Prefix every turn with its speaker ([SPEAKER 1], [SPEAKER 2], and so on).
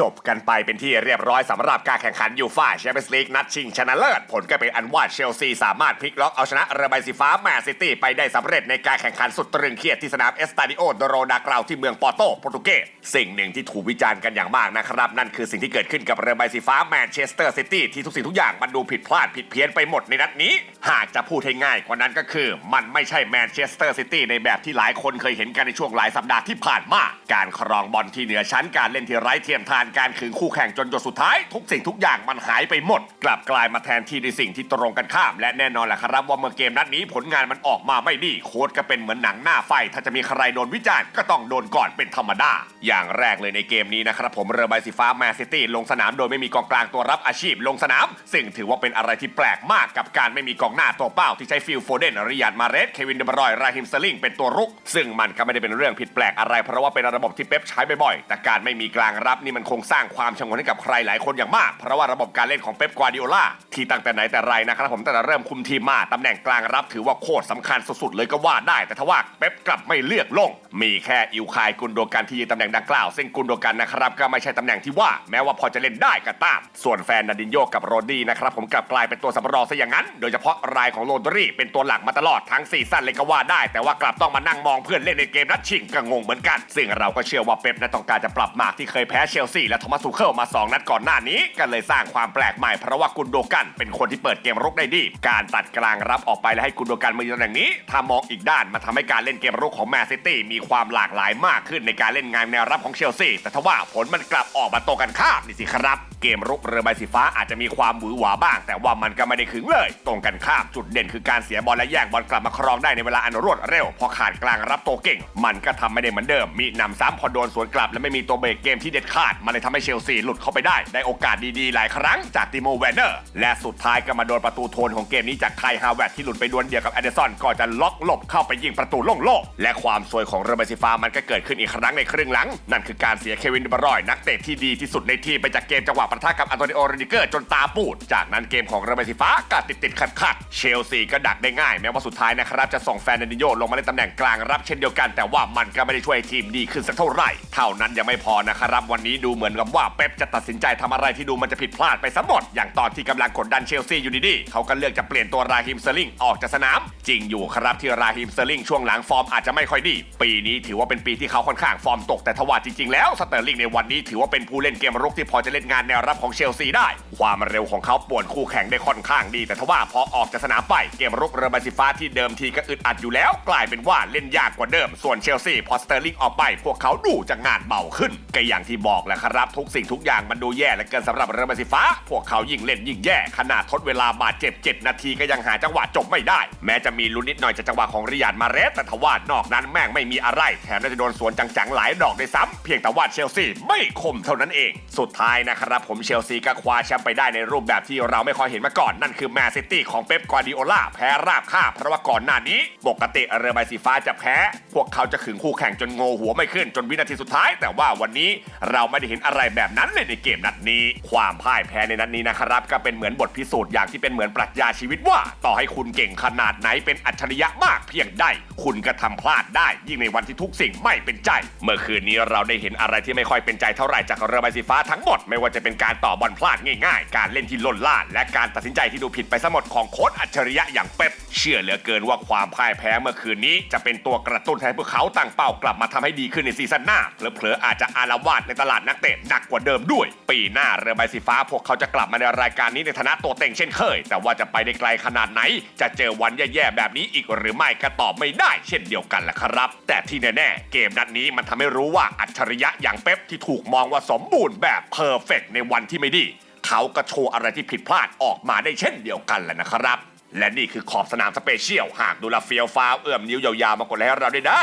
[SPEAKER 1] จบกันไปเป็นที่เรียบร้อยสำหรับการแข่งขันยูฟ่าแชมเปี้ยนส์ลีกนัดชิงชนะเลิศ ผลก็เป็นอันว่าเชลซีสามารถพลิกล็อกเอาชนะเรือใบสีฟ้าแมนซิตี้ไปได้สำเร็จในการแข่งขันสุดตรึงเครียดที่สนามเอสตาดิโอโดโรดากราวที่เมืองปอร์โตโปรตุเกสสิ่งหนึ่งที่ถูกวิจารณ์กันอย่างมากนะครับ นั่นคือสิ่งที่เกิดขึ้นกับเรือใบสีฟ้าแมนเชสเตอร์ซิตี้ที่ทุกสิ่งทุกอย่างมันดูผิดพลาดผิดเพี้ยนไปหมดในนัดนี้ หากจะพูดให้ง่ายกว่านั้นก็คือ มันไม่ใช่แมนเชสเตอร์ซิตี้ในแบบที่หลายคนเคยเห็นกันในช่วงหลายสัปดาห์ที่ผ่านมาการครองบอลที่เหนือชั้นการเล่นที่ไร้เทียมทานการขึงคู่แข่งจนจนสุดท้าย ทุกสิ่งทุกอย่างมันหายไปหมด กลับกลายมาแทนที่ในสิ่งที่ตรงกันข้าม และแน่นอนแหละครับว่าเมื่อเกมนัดนี้ผลงานมันออกมาไม่ดีโค้ดก็เป็นเหมือนหนังหน้าไฟ ถ้าจะมีใครโดนวิจารณ์ก็ต้องโดนก่อนเป็นธรรมดา อย่างแรกเลยในเกมนี้นะครับผมเรือใบสีฟ้าแมนซิตี้ลงสนามโดยไม่มีกองกลางตัวรับอาชีพลงสนาม ซึ่งถือว่าเป็นอะไรที่แปลกมากกับการไม่มีกองหน้าตัวเป้าที่ใช้ฟิลโฟเดนริยาดมาเรสเควินเดบรอยราฮิมสลิงเป็นตัวรุก ซึ่งมันก็ไม่ได้เป็นเรื่องผิดแปลกอะไร เพราะว่าเป็นระบบที่เป๊ปใช้บ่อยๆแต่การไม่มีกลางรับนี่มันคงสร้างความชงนให้กับใครหลายคนอย่างมาก เพราะว่าระบบการเล่นของเป๊ปกวาดิโอลาที่ตั้งแต่ไหนแต่ไรนะครับผมตั้งแต่เริ่มคุมทีมมาตำแหน่งกลางรับถือว่าโคตรสำคัญสุดๆเลยก็ว่าได้ แต่ทว่าเป๊ปกลับไม่เลือกลง มีแค่อิวคายกุนโดกันที่ยืนตำแหน่งดังกล่าว ซึ่งกุนโดกันนะครับก็ไม่ใช่ตำแหน่งที่ว่าแม้ว่าพอจะเล่นได้ก็ตาม ส่วนแฟนนาดินโยกับโรดี้นะครับผมกลับกลายเป็นตัวสำรองซะอย่างนั้น โดยเฉพาะรายของโรดรี่เป็นตัวหลักมาตลอดทั้งซีซั่นเลยก็ว่าได้ แต่ว่ากลับต้องมานั่งมองเพื่อนเล่นในเกมนัดชิงก็งงเหมือนกัน ซึ่งเราก็เชื่อว่าเป๊ปนั้นต้องการจะปรับหมากที่เคยแพ้เชลซีและโทมัสซูเคิลมาสองนัดก่อนหน้านี้กันเลยสร้างความแปลกใหม่เพราะว่ากุนโดกันเป็นคนที่เปิดเกมรุกได้ดี การตัดกลางรับออกไปและให้กุนโดกันมาอยู่ตำแหน่งนี้ ถ้ามองอีกด้านมันทำให้การเล่นเกมรุกของแมนซิตี้มีความหลากหลายมากขึ้นในการเล่นงานแนวรับของเชลซีแต่ทว่าผลมันกลับออกมาตรงกันข้ามนี่สิครับ เกมรุกเรือใบสีฟ้าอาจจะมีความหวือหวาบ้าง แต่ว่ามันก็ไม่ได้ขึงเลย ตรงกันข้ามจุดเด่นคือการเสียบอลและแย่งบอลกลับมาครองได้ในเวลาอันรวดเร็ว พอขาดกลางรับตัวเก่ง มันก็ทำไม่ได้เหมือนเดิม มีหนำซ้ำพอโดนสวนกลับ และไม่มีตัวเบรกเกมที่เด็ดขาด มันเลยทำให้เชลซีหลุดเข้าไปได้ ได้โอกาสดีๆ หลายครั้งจากติโมแวนเนอร์ และสุดท้ายก็มาโดนประตูโทนของเกมนี้จากไคฮาวเวร์ดที่หลุดไปดวลเดียวกับแอนเดอร์สันก่อนจะล็อกหลบเข้าไปยิงประตูโล่งๆและความสวยของเรือใบสีฟ้ามันก็เกิดขึ้นอีกครั้งในครึ่งหลัง นั่นคือการเสียเควินดบรอยนักเตะที่ดีที่สุดในทีมไปจากเกมจังหวะปะทะกับอันโตนิโอเรดิเกอร์จนตาปูด จากนั้นเกมของเรือใบสีฟ้าก็ติดติดขัดขัดเชลซีก็ดักได้ง่าย แม้ว่าสุดท้ายนะครับจะส่งแฟนเดนิโยลงมาเล่นตำแหน่งกลางรับเช่นเดียวกัน แต่ว่ามันก็ไม่ได้ช่วยให้ทีมดีขึ้นสักเท่าไหร่ เท่านั้นยังไม่พอนะครับวันนี้ดูเหมือนกับว่าเป๊ปจะตัดสินใจทำอะไรที่ดูมันจะผิดพลาดไปซะหมดอย่างตอนที่กำลังกดดันเชลซีอยู่ดีๆเขาก็เลือกจะเปลี่ยนตัวราฮิมเซอร์ลิงออกจากสนาม จริงอยู่ครับที่ราฮิมเซอร์ลิงช่วงหลังฟอร์มอาจจะไม่ค่อยดี ปีนี้ถือว่าเป็นปีที่เขาค่อนข้างฟอร์มตกแต่ทว่าจริงๆแล้วสเตอร์ลิงในวันนี้ถือว่าเป็นผู้เล่นเกมรุกที่พอจะเล่นงานแนวรับของเชลซีได้ ความเร็วของเขาป่วนคู่แข่งได้ค่อนข้างดี แต่ทว่าพอออกจากสนามไปเกมรุกเรือใบสีฟ้าที่เดิมทีก็อึดอัดอยู่แล้ว กลายเป็นว่าเล่นยากกว่าเดิม ส่วนเชลซีพอสเตอร์ลิงออกไปพวกเขาดูจะงานเบาขึ้นก็อย่างที่บอกแหละครับ ทุกสิ่งทุกอย่างมันดูแย่เหลือเกินสำหรับเรือใบสีฟ้า พวกเขายิ่งเล่นยิ่งแย่ขนาดทดเวลาบาดเจ็บ7นาทีก็ยังหาจังหวะจบไม่ได้ แม้จะมีลุ้นนิดหน่อยจากจังหวะของริยาดมาเรสแต่ทว่านอกนั้นแม่งไม่มีอะไรแถมน่าจะโดนสวนจังๆหลายดอกด้วยซ้ำเพียงแต่ว่าเชลซีไม่คมเท่านั้นเอง สุดท้ายนะครับผมเชลซีก็คว้าแชมป์ไปได้ในรูปแบบที่เราไม่ค่อยเห็นมาก่อน นั่นคือแมนซิตี้ของเป๊ปกวาดิโอลาแพ้ราบคาบเพราะว่าก่อนหน้านี้ ปกติเรือใบสีฟ้าจะแพ้ พวกเขาจะขึงคู่แข่งจนโงหัวไม่ขึ้นจนวินาทีสุดท้าย แต่ว่าวันนี้เราไม่ได้เห็นอะไรแบบนั้นเลยในเกมนัดนี้ ความพ่ายแพ้ในนัดนี้นะครับ ก็เป็นเหมือนบทพิสูจน์อย่างที่เป็นเหมือนปรัชญาชีวิตว่า ต่อให้คุณเก่งขนาดไหนเป็นอัจฉริยะมากเพียงใดคุณก็ทำพลาดได้ ยิ่งในวันที่ทุกสิ่งไม่เป็นใจ เมื่อคืนนี้เราได้เห็นอะไรที่ไม่ค่อยเป็นใจเท่าไหร่จากเรือใบสีฟ้าทั้งหมดไม่ว่าจะเป็นการต่อบอลพลาดง่ายๆ การเล่นที่ล่นล่าและการตัดสินใจที่ดูผิดไปซะหมดของโค้ชอัจฉริยะอย่างเป๊ปเชื่อเหลือเกินว่าความพ่ายแพ้เมื่อคืนนี้ จะเป็นตัวกระตุ้นให้พวกเขาตั้งเป้ากลับมาทำให้ดีขึ้นในซีซั่นหน้าเผลอๆอาจจะอารวาสในตลาดนักเตะหนักกว่าเดิมด้วย ปีหน้าเรือใบสีฟ้าพวกเขาจะกลับมาในรายการนี้ในฐานะตัวเต็งเช่นเคย แต่ว่าจะไปได้ไกลขนาดไหน จะเจอวันแย่ๆแบบนี้อีกหรือไม่ก็ตอบไม่ได้เช่นเดียวกันแหละครับ แต่ที่แน่ๆเกมนัดนี้มันทำให้รู้ว่าอัจฉริยะอย่างเป๊ปที่ถูกมองว่าสมบูรณ์แบบเพอร์เฟกในวันที่ไม่ดี เขาก็โชว์อะไรที่ผิดพลาดออกมาได้เช่นเดียวกันแหละนะครับ และนี่คือขอบสนามสเปเชียล หากดูแลเฟียวฟ้าวเอื้อมนิ้วยาวๆมากดไลค์ให้เราด้วยนะ